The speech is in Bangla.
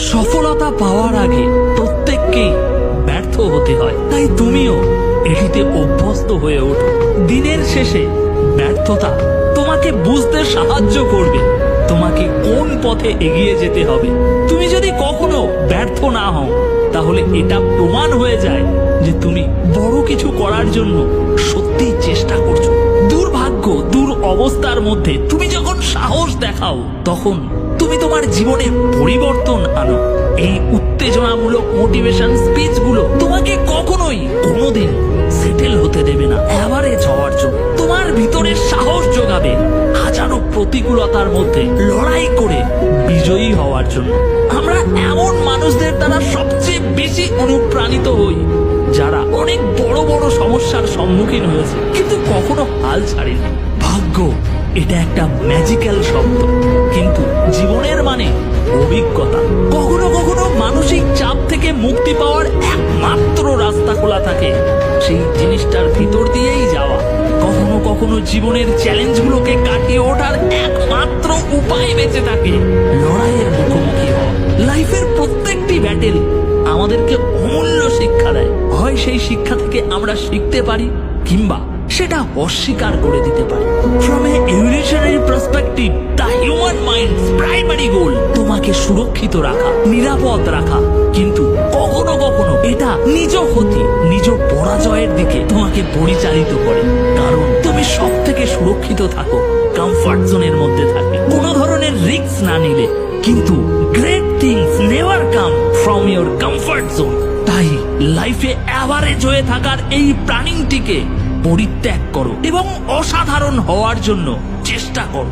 সফলতা পাওয়ার আগে প্রত্যেককেই ব্যর্থ হতে হয়। তাই তুমিও এটিতে অভ্যস্ত হয়ে ওঠো। দিনের শেষে ব্যর্থতা তোমাকে বুঝতে সাহায্য করবে। তোমাকে কোন পথে এগিয়ে যেতে হবে? তুমি যদি কখনো ব্যর্থ না হও, তাহলে এটা প্রমাণ হয়ে যায় যে তুমি বড় কিছু করার জন্য সত্যি চেষ্টা করছ। দুর্ভাগ্য দূর অবস্থার মধ্যে তুমি যখন সাহস দেখাও, তখন তুমি তোমার জীবনে পরিবর্তন আনো। এই উত্তেজনামূলক মোটিভেশন স্পিচগুলো তোমাকে কখনোই কোনোদিন সেটেল হতে দেবে না। অ্যাভারেজ হওয়ার জন্য। তোমার ভিতরে সাহস যোগাবে হাজারো প্রতিকূলতার মধ্যে লড়াই করে বিজয়ী হওয়ার জন্য। আমরা এমন মানুষদের দ্বারা সবচেয়ে বেশি অনুপ্রাণিত হই, যারা অনেক বড় বড় সমস্যার সম্মুখীন হয়েছে, কিন্তু কখনো হাল ছাড়েনি ভাগ্য এটা একটা ম্যাজিক্যাল শব্দ। কিন্তু জীবনের মানে অভিজ্ঞতা। কখনো কখনো মানসিক চাপ থেকে মুক্তি পাওয়ার একমাত্র রাস্তা খোলা থাকে সেই জিনিসটার ভিতর দিয়েই যাওয়া। কখনো কখনো জীবনের চ্যালেঞ্জগুলোকে কাটিয়ে ওঠার একমাত্র উপায় বেঁচে থাকে লড়াইয়ের মুখোমুখি হওয়া। লাইফের প্রত্যেকটি ব্যাটেল আমাদেরকে অমূল্য শিক্ষা দেয়। হয় সেই শিক্ষা থেকে আমরা শিখতে পারি কিংবা সেটা অস্বীকার করে দিতে পারি। From a evolutionary perspective the human mind primary goal তোমাকে সুরক্ষিত রাখা, নিরাপদ রাখা। কিন্তু কখনো কখনো এটা নিজ ক্ষতি, নিজ পরাজয়ের দিকে তোমাকে পরিচালিত করে। কারণ তুমি সব থেকে সুরক্ষিত থাকো কমফর্ট জোনের মধ্যে থাকবে। কোনো ধরনের রিস্ক না নিলে, কিন্তু great things never come from your comfort zone তাই লাইফে অ্যাভারেজ হয়ে থাকার এই প্ল্যানিংটিকে পরিত্যাগ করো এবং অসাধারণ হওয়ার জন্য চেষ্টা করো।